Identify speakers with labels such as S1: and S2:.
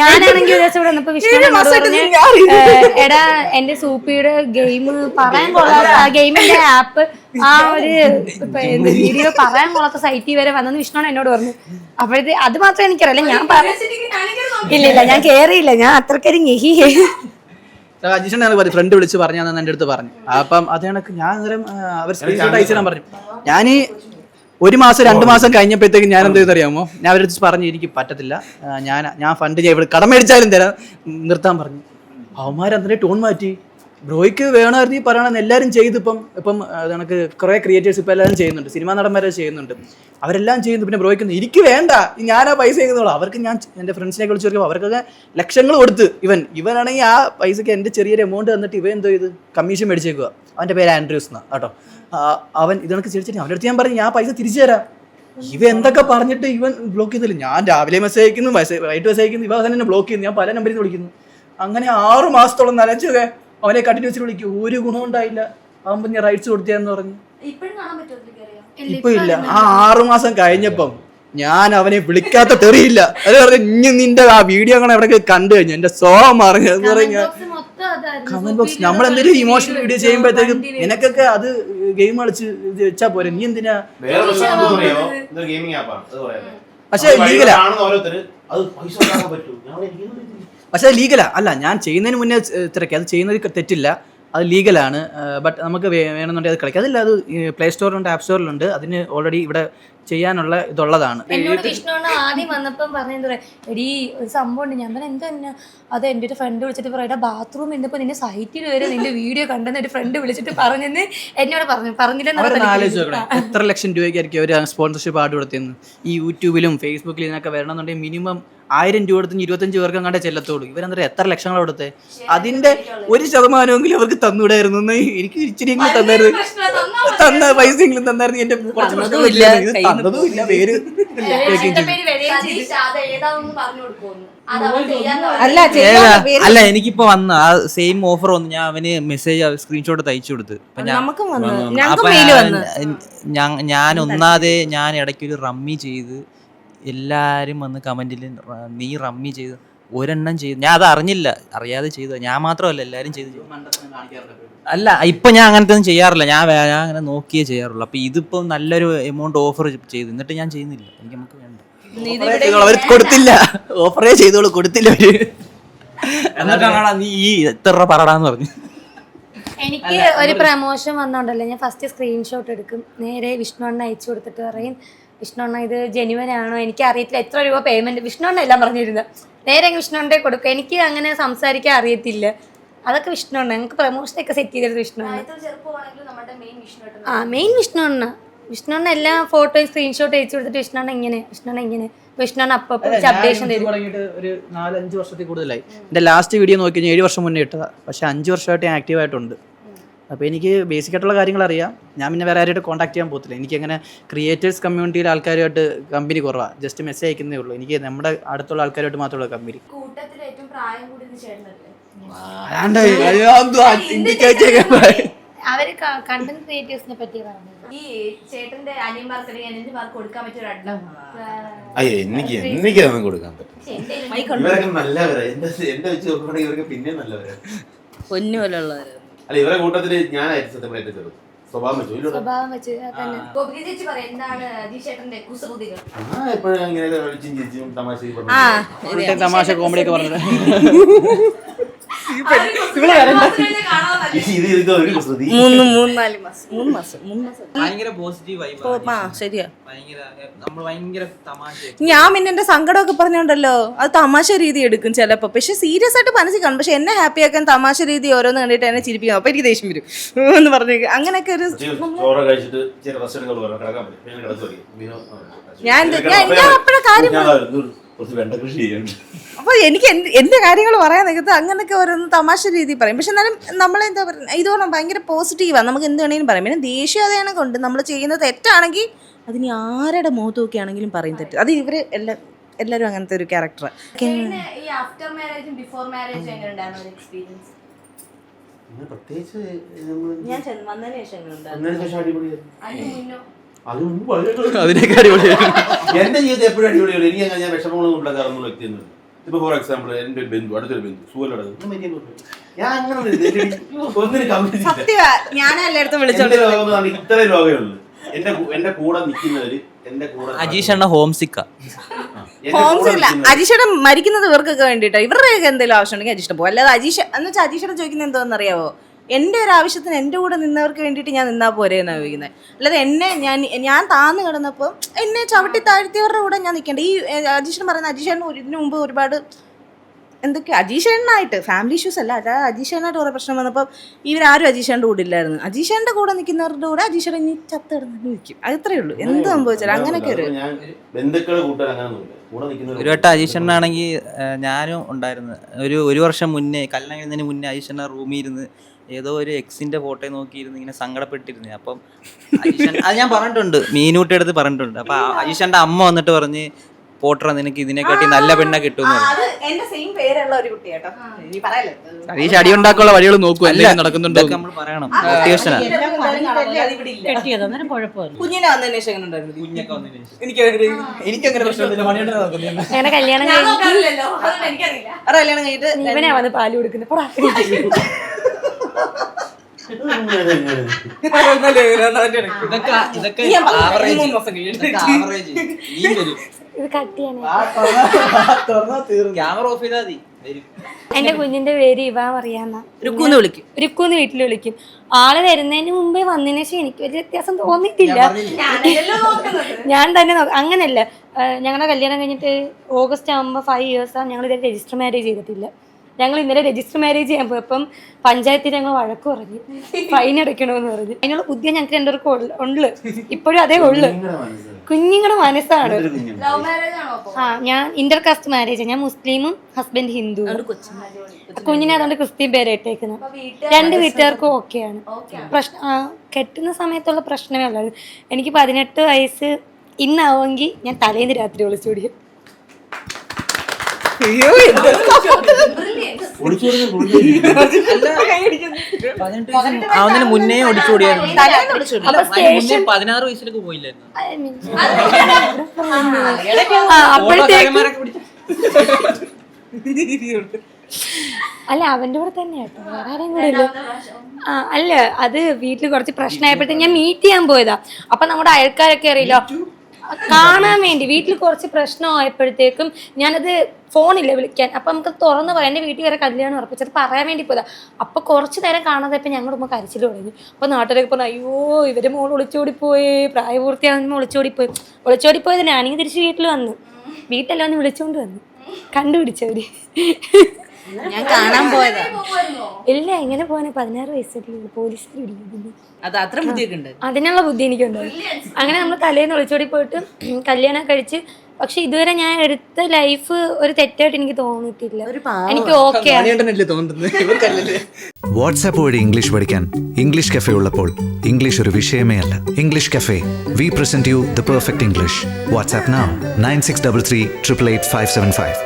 S1: ഞാനാണെങ്കിൽ ഒരു ദിവസം ഇവിടെ വന്നപ്പോ വിഷ്ണു എന്നോട് പറഞ്ഞ് "ഏ, എടാ എന്റെ സൂപ്പിയുടെ ഗെയിം പറയാൻ കൊള്ളാത്ത ആ ഗെയിമിന്റെ ആപ്പ് ആ ഒരു വീഡിയോ പറയാൻ കൊള്ളാത്ത സൈറ്റിൽ വരെ വന്നെന്ന് വിഷ്ണു എന്നോട് പറഞ്ഞു. അപ്പോഴത്തെ അത് മാത്രം എനിക്കറിയില്ല. ഞാൻ ഇല്ല ഇല്ല ഞാൻ കേറിയില്ല. ഞാൻ അത്രക്കൊരു ഞെഹി.
S2: അജീഷനാണ് ഫ്രണ്ട് വിളിച്ച് പറഞ്ഞു എന്റെ അടുത്ത് പറഞ്ഞു. അപ്പം അത് കണക്ക് ഞാൻ അവർ സ്ക്രീൻഷോട്ട് അയച്ചു തരാൻ പറഞ്ഞു. ഞാൻ ഒരു മാസം രണ്ട് മാസം കഴിഞ്ഞപ്പോഴത്തേക്ക് ഞാൻ എന്ത് അറിയാമോ ഞാൻ അവരെ പറഞ്ഞു എനിക്ക് പറ്റത്തില്ല. ഞാൻ ഞാൻ ഫണ്ട് ചെയ്യാൻ ഇവിടെ കടമേടിച്ചാലും തരാം. നിർത്താൻ പറഞ്ഞു. അവന്മാരെ ടോൺ മാറ്റി. ബ്രോയ്ക്ക് വേണമായിരുന്നു ഈ പറയണമെന്ന് എല്ലാവരും ചെയ്തിപ്പം ഇപ്പം നമുക്ക് കുറേ ക്രിയേറ്റേഴ്സ് ഇപ്പം എല്ലാവരും ചെയ്യുന്നുണ്ട്. സിനിമാ നടന്മാരെ ചെയ്യുന്നുണ്ട്. അവരെല്ലാം ചെയ്യുന്നു പിന്നെ ബ്രോയ്ക്ക് എനിക്ക് വേണ്ട. ഞാനാ പൈസ ചെയ്യുന്നുള്ളൂ അവർക്ക് ഞാൻ എന്റെ ഫ്രണ്ട്സിനെ വിളിച്ച് നോക്കിയപ്പോൾ അവർക്കൊക്കെ ലക്ഷങ്ങൾ കൊടുത്ത് ഇവൻ ഇവനാണെങ്കിൽ ആ പൈസയ്ക്ക് എന്റെ ചെറിയൊരു എമൗണ്ട് തന്നിട്ട് ഇവൻ എന്തോ ഇത് കമ്മീഷൻ മേടിച്ചേക്കുക അവന്റെ പേര് ആൻഡ്രൂസ് എന്നാണ് കേട്ടോ. അവൻ ഇതൊക്കെ ചിരിച്ചിട്ട് അവന്റെ അടുത്ത് ഞാൻ പറഞ്ഞു ഞാൻ പൈസ തിരിച്ചു തരാം. ഇവ എന്തൊക്കെ പറഞ്ഞിട്ട് ഇവൻ ബ്ലോക്ക് ചെയ്തില്ല. ഞാൻ രാവിലെ മെസ്സേജ് അയക്കുന്നു വൈകിട്ട് മെസ്സേജ് അയക്കുന്നു ഇവ തന്നെ ബ്ലോക്ക് ചെയ്യുന്നു. ഞാൻ പല നമ്പറിൽ നിന്ന് വിളിക്കുന്നു. അങ്ങനെ ആറു മാസത്തോളം നനച്ചൊക്കെ അവനെ കണ്ടിന്യൂസ് വിളിക്കും. ഒരു ഗുണം ഉണ്ടായില്ല. അവൻ ഞാൻ റൈറ്റ്സ് കൊടുത്തേന്ന് പറഞ്ഞു. ഇപ്പൊ ഇല്ല. ആ ആറു മാസം കഴിഞ്ഞപ്പം ഞാൻ അവനെ വിളിക്കാത്ത തെറിയില്ല. അത് പറഞ്ഞു ഇനി നിന്റെ ആ വീഡിയോ അങ്ങനെ എവിടെ കണ്ടു കഴിഞ്ഞു എന്റെ സ്വഭാവം മറിഞ്ഞു എന്ന് പറഞ്ഞു
S1: മൊത്തം അതായിരുന്നു.
S2: കമന്റ് ബോക്സ് നമ്മൾ എന്തെങ്കിലും ഇമോഷണൽ വീഡിയോ ചെയ്യുമ്പോഴത്തേക്കും നിനക്കൊക്കെ അത് ഗെയിം കളിച്ച് ഇത് വെച്ചാ പോരെ. നീ എന്തിനാ? പക്ഷേ ലീഗലാ.
S3: അത് പൈസ പറ്റൂ. ഞാൻ.
S2: പക്ഷെ അത് ലീഗലാ അല്ല ഞാൻ ചെയ്യുന്നതിന് മുന്നേ തിരക്കി. അത് ചെയ്യുന്നത് തെറ്റില്ല. അത് ലീഗലാണ് ബട്ട് നമുക്ക് വേണമെന്നുണ്ടെങ്കിൽ അത് കളിക്കാം. അതില്ല അത് പ്ലേ സ്റ്റോറിലുണ്ട് ആപ്പ് സ്റ്റോറിലുണ്ട് അതിന് ഓൾറെഡി ഇവിടെ ചെയ്യാനുള്ള ഇതുള്ളതാണ്.
S1: എന്നോട് വിഷ്ണു ആദ്യം വന്നപ്പം പറഞ്ഞെന്താ എടീ ഒരു സംഭവം ഉണ്ട്. ഞാൻ പറഞ്ഞ എന്താ അത് എന്റെ ഒരു ഫ്രണ്ട് വിളിച്ചിട്ട് പറയടാ ബാത്റൂം ഇന്നിപ്പോൾ നിന്റെ സൈറ്റിൽ വരെ നിന്റെ വീഡിയോ കണ്ടെന്ന് ഒരു ഫ്രണ്ട് വിളിച്ചിട്ട് പറഞ്ഞെന്ന് എന്നോട് പറഞ്ഞു.
S2: ആലോചിച്ച് എത്ര ലക്ഷം രൂപയ്ക്കായിരിക്കും അവർ സ്പോൺസർഷിപ്പ് ആഡ് കൊടുത്തിരുന്നു ഈ യൂട്യൂബിലും ഫേസ്ബുക്കിലും ഇതിനൊക്കെ വരണമെന്നുണ്ടെങ്കിൽ മിനിമം ആയിരം രൂപ എടുത്തും ഇരുപത്തഞ്ച് പേർക്ക് അങ്ങോട്ടേ ചെല്ലത്തുള്ളൂ. ഇവരെന്താ എത്ര ലക്ഷങ്ങൾ കൊടുത്തേ? അതിന്റെ ഒരു ശതമാനമെങ്കിലും അവർക്ക് തന്നൂടായിരുന്നു. എന്ന് എനിക്ക് ഇച്ചിരിയെങ്കിലും തന്നായിരുന്നു. തന്ന പൈസയെങ്കിലും തന്നായിരുന്നു. എന്റെ കുറച്ച് പ്രശ്നങ്ങൾ
S4: ഇല്ല,
S2: ഇത് തന്നതും ഇല്ല. പേര്
S4: അല്ല
S5: എനിക്കിപ്പോ വന്ന ആ സെയിം ഓഫർ വന്നു ഞാൻ അവന് മെസ്സേജ് സ്ക്രീൻഷോട്ട് തയ്ച്ചു കൊടുത്ത്. ഞാൻ- ഒന്നാതെ ഞാൻ- ഇടയ്ക്ക് ഇടയ്ക്കൊരു റമ്മി ചെയ്ത് എല്ലാരും വന്ന് കമന്റിൽ നീ റമ്മി ചെയ്ത് ഒരെണ്ണം ചെയ്തു. ഞാൻ അത് അറിഞ്ഞില്ല. അറിയാതെ ചെയ്തു ഞാൻ മാത്രമല്ല എല്ലാവരും ചെയ്തു അല്ല ഇപ്പൊ ഞാൻ അങ്ങനത്തെ ഒന്നും ചെയ്യാറില്ല. ഞാൻ ഞാൻ അങ്ങനെ നോക്കിയേ ചെയ്യാറുള്ളൂ. അപ്പൊ ഇതിപ്പോ നല്ലൊരു എമൗണ്ട് ഓഫർ ചെയ്തു. എന്നിട്ട് ഞാൻ ചെയ്യുന്നില്ല. എനിക്ക് നമുക്ക് വേണ്ട.
S2: അവർ അവർ കൊടുത്തില്ല. ഓഫറേ ചെയ്തോളൂ. കൊടുത്തില്ല അവർ.
S5: എന്നിട്ടാണ് നീ ഈ എത്ര രൂപ പറടാന്ന് പറഞ്ഞു.
S1: എനിക്ക് ഒരു പ്രമോഷൻ വന്നോണ്ടല്ലോ. ഞാൻ ഫസ്റ്റ് സ്ക്രീൻഷോട്ട് എടുക്കും. നേരെ വിഷ്ണു അണ്ണ അയച്ചു കൊടുത്തിട്ട് പറയും വിഷ്ണു അണ്ണ ഇത് ജെനുവൻ ആണോ എനിക്ക് അറിയത്തില്ല എത്ര രൂപ പേയ്മെന്റ് വിഷ്ണുണ്ണ എല്ലാം പറഞ്ഞിരുന്നത്. നേരെ വിഷ്ണുണ്ടെ കൊടുക്കും. എനിക്ക് അങ്ങനെ സംസാരിക്കാൻ അറിയത്തില്ല. അതൊക്കെ വിഷ്ണു അണ്ണ ഞങ്ങൾക്ക് പ്രമോഷനൊക്കെ സെറ്റ് ചെയ്തത് വിഷ്ണു അണ്ണ
S6: എത്ര ചെറുപ്പമാണെങ്കിലും നമ്മുടെ മെയിൻ വിഷ്ണു
S1: ആ മെയിൻ വിഷ്ണു വിഷ്ണുണ്ണ വിഷ്ണു അണ്ണ എല്ലാ ഫോട്ടോയും സ്ക്രീൻഷോട്ട് അയച്ചു കൊടുത്തിട്ട് വിഷ്ണു അണ്ണ ഇങ്ങനെ. വിഷ്ണു അണ്ണ ഇങ്ങനെ വിഷ്ണുണ്ണ അണ്ണ അപ്പം അപ്ഡേഷൻ
S2: ഒരു നാലഞ്ച് വർഷത്തിൽ കൂടുതലായി. എന്റെ ലാസ്റ്റ് വീഡിയോ നോക്കി കഴിഞ്ഞാൽ ഏഴ് വർഷം മുന്നേ ഇട്ടതാ. പക്ഷെ അഞ്ച് വർഷമായിട്ട് ഞാൻ ആക്റ്റീവ് ആയിട്ടുണ്ട്. അപ്പോൾ എനിക്ക് ബേസിക് ആയിട്ടുള്ള കാര്യങ്ങൾ അറിയാം. ഞാൻ പിന്നെ വേറെ ആരായിട്ട് കോൺടാക്ട് ചെയ്യാൻ പോകത്തില്ല. എനിക്ക് അങ്ങനെ ക്രിയേറ്റേഴ്സ് കമ്മ്യൂണിറ്റിയിൽ ആൾക്കാരുമായിട്ട് കമ്പനി കുറവാണ് ജസ്റ്റ് മെസ്സേജ് അയക്കുന്നേ ഉള്ളൂ. എനിക്ക് നമ്മുടെ അടുത്തുള്ള ആൾക്കാരുമായിട്ട് മാത്രമുള്ള കമ്പനി
S6: കൂട്ടത്തിൽ ഏറ്റവും പ്രായം കൂടിയത് ചേട്ടനല്ലേ?
S1: അവർ കണ്ടന്റ് ക്രിയേറ്റേഴ്സിനെ പറ്റി പറഞ്ഞത്
S6: ഈ ചേട്ടന്റെ അനിയന്മാർക്ക് മാർക്ക് കൊടുക്കാൻ പറ്റിയ ഒരു അഡ്ഡം
S3: അയ്യോ എനിക്ക് എനിക്കതൊന്നും കൊടുക്കാൻ പറ്റും നല്ലവരാ. എന്റെ എന്റെ വെച്ച് നോക്കുകയാണെങ്കിൽ ഇവരൊക്കെ പിന്നെ നല്ലവരാ.
S4: പൊന്നു പോലുള്ളവര്.
S3: അല്ല ഇവരെ കൂട്ടത്തിൽ ഞാനായിരുന്നു സത്യം ഏറ്റവും ചെറുത്. സ്വഭാവം വെച്ചു.
S1: സ്വഭാവം വെച്ച് തന്നെ.
S6: ഗോപിക ചേച്ചി പറയാം എന്താണ് കുസൃതികൾ?
S3: ആ എപ്പോഴും ഇങ്ങനെ വിളിച്ചും ചിരിച്ചും തമാശ
S4: ആ
S2: തമാശ കോമഡി ഒക്കെ പറഞ്ഞത്
S3: ഇത് ഇത് ഒരു കുസൃതി
S4: മൂന്ന് മൂന്ന് നാല് മാസം. മൂന്ന് മാസം മൂന്ന് മാസം.
S5: ഭയങ്കര
S4: ഓ, ആ ശരിയാ. ഞാൻ പിന്നെ എന്റെ സങ്കടമൊക്കെ പറഞ്ഞോണ്ടല്ലോ. അത് തമാശ രീതി എടുക്കും ചിലപ്പോ. പക്ഷെ സീരിയസ് ആയിട്ട് മനസ്സിൽ കാണും. പക്ഷെ എന്നെ ഹാപ്പി ആക്കാൻ തമാശ രീതി ഓരോന്ന് കണ്ടിട്ട് എന്നെ ചിരിപ്പിക്കും. അപ്പൊ എനിക്ക് ദേഷ്യം വരും. എന്ന് പറഞ്ഞു അങ്ങനെയൊക്കെ ഒരു ഞാൻ ഞാൻ- അപ്പഴ കാര്യം
S3: കുറച്ച് വെണ്ട കൃഷി ചെയ്യുന്നുണ്ട്.
S4: അപ്പൊ എനിക്ക് എന്ത് എന്റെ കാര്യങ്ങൾ പറയാൻ നിൽക്കുന്നത് അങ്ങനെയൊക്കെ ഓരോന്ന് തമാശ രീതിയിൽ പറയും. പക്ഷെ എന്നാലും നമ്മളെന്താ പറയുക ഇതോളം ഭയങ്കര പോസിറ്റീവാണ് നമുക്ക് എന്ത് വേണമെങ്കിലും പറയാം. പിന്നെ ദേഷ്യതയാണ് കൊണ്ട് നമ്മൾ ചെയ്യുന്ന തെറ്റാണെങ്കിൽ അതിന് ആരുടെ മുഖത്ത് നോക്കിയാണെങ്കിലും പറയും തെറ്റ്. അത് ഇവർ എല്ലാ എല്ലാവരും അങ്ങനത്തെ ഒരു ക്യാരക്ടർ
S6: ഈ ആഫ്റ്റർ മാരേജും ബിഫോർ മാരേജും എങ്ങനെ ഒരു എക്സ്പീരിയൻസ്
S3: അങ്ങനെ പ്രത്യേകിച്ച്
S4: ഞാൻ വന്നതിന് ശേഷം
S3: ശേഷം അടിപൊളിയായിരുന്നു എന്റെ ജീവിതം എപ്പോഴും അടിപൊളിയാണ് എനിക്ക് അങ്ങനെ ഞാൻ വിഷമങ്ങളൊന്നും ഉണ്ടാക്കാറുള്ള വ്യക്തിയൊന്നും ഇപ്പൊ ഫോർ എക്സാമ്പിൾ എന്റെ ഒരു ബന്ധു അടുത്തൊരു ബന്ധു സുഖം ഞാൻ അങ്ങനെ ഒന്നിനും എന്ന് ഇത്ര ലോകമേ ഉള്ളൂ. എന്റെ എന്റെ കൂടെ നിൽക്കുന്നവര് എന്റെ കൂടെ
S5: അജീഷ് ഹോം സിക്ക
S3: എന്റെ കൂടെ
S4: ഇല്ല
S3: നിൽക്കുന്നവര്
S4: അജീഷയുടെ മരിക്കുന്നത് ഇവർക്കൊക്കെ വേണ്ടിട്ടോ? ഇവരുടെയൊക്കെ എന്തെങ്കിലും ആവശ്യമുണ്ടെങ്കിൽ അജീഷ് പോകും അല്ലാതെ അജീഷ് എന്ന് വെച്ചാൽ അജീഷയുടെ ചോദിക്കുന്നത് എന്തോന്നറിയാവോ അറിയാവോ എന്റെ ഒരു ആവശ്യത്തിന് എന്റെ കൂടെ നിന്നവർക്ക് വേണ്ടിയിട്ട് ഞാൻ നിന്നാൽ പോരെ എന്നാണ് ചോദിക്കുന്നത് അല്ലാതെ എന്നെ ഞാൻ ഞാൻ താന്ന് കിടന്നപ്പോൾ എന്നെ ചവിട്ടി താഴ്ത്തിയവരുടെ കൂടെ ഞാൻ നിൽക്കേണ്ട ഈ അജീഷൻ പറയുന്ന അജീഷൻ ഇതിനു മുമ്പ് ഒരുപാട് എന്തൊക്കെ അജീഷേണ്ണായിട്ട് ഫാമിലി ഇഷ്യൂസ് അല്ല അല്ല അജീഷേണ്ണായിട്ട് കുറേ പ്രശ്നം വന്നപ്പോൾ ഇവരാരും അജീഷേന്റെ കൂടെ ഇല്ലായിരുന്നു. അജീഷേന്റെ കൂടെ നിൽക്കുന്നവരുടെ കൂടെ അജീഷൻ ഇനി ചത്ത് കിടന്നു നിൽക്കും അത്രേ ഉള്ളൂ. എന്ത് സംഭവിച്ചാലും അങ്ങനെയൊക്കെ ഒരു
S5: ഒരു വട്ടം അജീഷണ്ണാണെങ്കിൽ ഞാനും ഉണ്ടായിരുന്നു. ഒരു ഒരു വർഷം മുന്നേ കല്യാണം മുന്നേ അജീഷണ്ണ റൂമിൽ ഇരുന്ന് ഏതോ ഒരു എക്സിന്റെ ഫോട്ടോ നോക്കിയിരുന്ന് ഇങ്ങനെ സങ്കടപ്പെട്ടിരുന്നു. അപ്പം അത് ഞാൻ പറഞ്ഞിട്ടുണ്ട്. മീനൂട്ടി അടുത്ത് പറഞ്ഞിട്ടുണ്ട്. അപ്പൊ അജീഷന്റെ അമ്മ വന്നിട്ട് പറഞ്ഞ് പോട്ടറ നിനക്ക് ഇതിനെക്കാട്ടി നല്ല പെണ്ണെ കിട്ടും പറഞ്ഞു.
S4: അത് എന്റെ സെയിം പേരുള്ള ഒരു കുട്ടി നീ പറയല്ലേ?
S2: ഹരീഷ് അടി ഉണ്ടാക്കാനുള്ള വഴികൾ നോക്കൂ അല്ലേ നടക്കുന്നുണ്ടോ
S5: നമ്മൾ പറയണം.
S1: കല്യാണം
S4: കഴിഞ്ഞിട്ട്
S1: പാൽ കൊടുക്കുന്നത് പോടാ.
S5: ഇതൊക്കെ
S1: ഇത്
S5: ക്യാമറ ഓഫ് ചെയ്താൽ മതി
S1: എന്റെ കുഞ്ഞിന്റെ പേര് ഇവാ പറയാന്ന.
S4: രുക്കൂന്ന് വിളിക്കും.
S1: രുക്കൂന്ന് വീട്ടിൽ വിളിക്കും. ആൾ വരുന്നതിന് മുമ്പേ വന്നതിന് ശേഷം എനിക്ക് ഒരു വ്യത്യാസം തോന്നിയിട്ടില്ല. ഞാൻ തന്നെ നോക്ക- അങ്ങനല്ല. ഞങ്ങളുടെ കല്യാണം കഴിഞ്ഞിട്ട് ഓഗസ്റ്റ് ആകുമ്പോൾ ഫൈവ് ഇയേഴ്സാണ് ഞങ്ങൾ ഇതുവരെ രജിസ്റ്റർ മാരേജ് ചെയ്തിട്ടില്ല. ഞങ്ങൾ ഇന്നലെ രജിസ്റ്റർ മാരേജ് ചെയ്യാൻ പോയപ്പം പഞ്ചായത്തിൽ ഞങ്ങൾ വഴക്ക് പറഞ്ഞു. ഫൈൻ അടയ്ക്കണമെന്ന് പറഞ്ഞു. അതിനുള്ള ബുദ്ധി ഞങ്ങൾക്ക് രണ്ടുപേർക്കും പേർക്ക് ഉണ്ട്. ഇപ്പോഴും അതേ ഉള്ളു. കുഞ്ഞുങ്ങളുടെ മനസ്സാണ്. ആ ഞാൻ ഇന്റർ കാസ്റ്റ് മാരേജ് ഞാൻ മുസ്ലിമും ഹസ്ബൻഡ് ഹിന്ദു കുഞ്ഞിനെ അതുകൊണ്ട് ക്രിസ്ത്യൻ പേര് ഇട്ടേക്കുന്നത് രണ്ട് വീട്ടുകാർക്കും ഓക്കെയാണ് പ്രശ്ന ആ, കെട്ടുന്ന സമയത്തുള്ള പ്രശ്നമേ ഉള്ളത് എനിക്ക് പതിനെട്ട് വയസ്സ് ഇന്നാവുമെങ്കിൽ ഞാൻ തലേന്ന് രാത്രി ഒളിച്ചോടിയും
S5: പതിനെട്ട് വയസ്സ് ആവുന്നതിന് മുന്നേ ഒടിച്ചോടിയായിരുന്നു മുന്നേ പതിനാറ് വയസ്സിലൊക്കെ പോയില്ലായിരുന്നു.
S1: അല്ല അവന്റെ കൂടെ തന്നെ കേട്ടോ വേറെ ആരെയും കൂടെ ഇല്ല. ആ അല്ല അത് വീട്ടിൽ കുറച്ച് പ്രശ്നമായപ്പോഴത്തേക്ക് ഞാൻ മീറ്റ് ചെയ്യാൻ പോയതാ. അപ്പൊ നമ്മുടെ അയൽക്കാരൊക്കെ അറിയില്ല? കാണാൻ വേണ്ടി വീട്ടിൽ കുറച്ച് പ്രശ്നമായപ്പോഴത്തേക്കും ഞാനത് ഫോണില്ല വിളിക്കാൻ. അപ്പൊ നമുക്ക് തുറന്ന് പറയാം എന്റെ വീട്ടിൽ വരെ കല്യാണം ഉറപ്പിച്ചത് പറയാൻ വേണ്ടി പോയതാ. അപ്പൊ കുറച്ച് നേരം കാണാതെ ഇപ്പൊ ഞങ്ങളുടെ ഉമ്മ കരച്ചിൽ തുടങ്ങി. അപ്പൊ നാട്ടുകാരൊക്കെ പറഞ്ഞു അയ്യോ ഇവർ മോൾ ഒളിച്ചോടി ഒളിച്ചോടിപ്പോയി പ്രായപൂർത്തിയാകുമ്പോൾ ഒളിച്ചോടി ഒളിച്ചോടിപ്പോയത് ഞാനിങ്ങനെ തിരിച്ച് വീട്ടിൽ വന്നു. വീട്ടിലെല്ലാം വന്ന് വിളിച്ചോണ്ട് വന്നു. കണ്ടുപിടിച്ചവര്.
S4: ഞാൻ കാണാൻ പോയതാ.
S1: ഇല്ല എങ്ങനെ പോകാനാ പതിനാറ് വയസ്സല്ലേ പോലീസ്
S4: അത് അത്ര ബുദ്ധിയൊക്കെ ഉണ്ട്
S1: അതിനുള്ള ബുദ്ധി എനിക്കുണ്ട്. അങ്ങനെ നമ്മൾ തലേന്ന് ഒളിച്ചോടി പോയിട്ട് കല്യാണം കഴിച്ച് പക്ഷെ ഇതുവരെ ഞാൻ എടുത്ത ലൈഫ് ഒരു തെറ്റായിട്ട് എനിക്ക് തോന്നിയിട്ടില്ല. എനിക്ക് ഓക്കെ
S2: മണികണ്ഠനല്ലേ തോന്നുന്നത്? ഇവർക്കല്ലേ
S7: വാട്സാപ്പ് വഴി ഇംഗ്ലീഷ് പഠിക്കാൻ ഇംഗ്ലീഷ് കഫേ ഉള്ളപ്പോൾ ഇംഗ്ലീഷ് ഒരു വിഷയമേ അല്ല. English cafe. We present you the perfect English WhatsApp nine six double three triple eight five seven five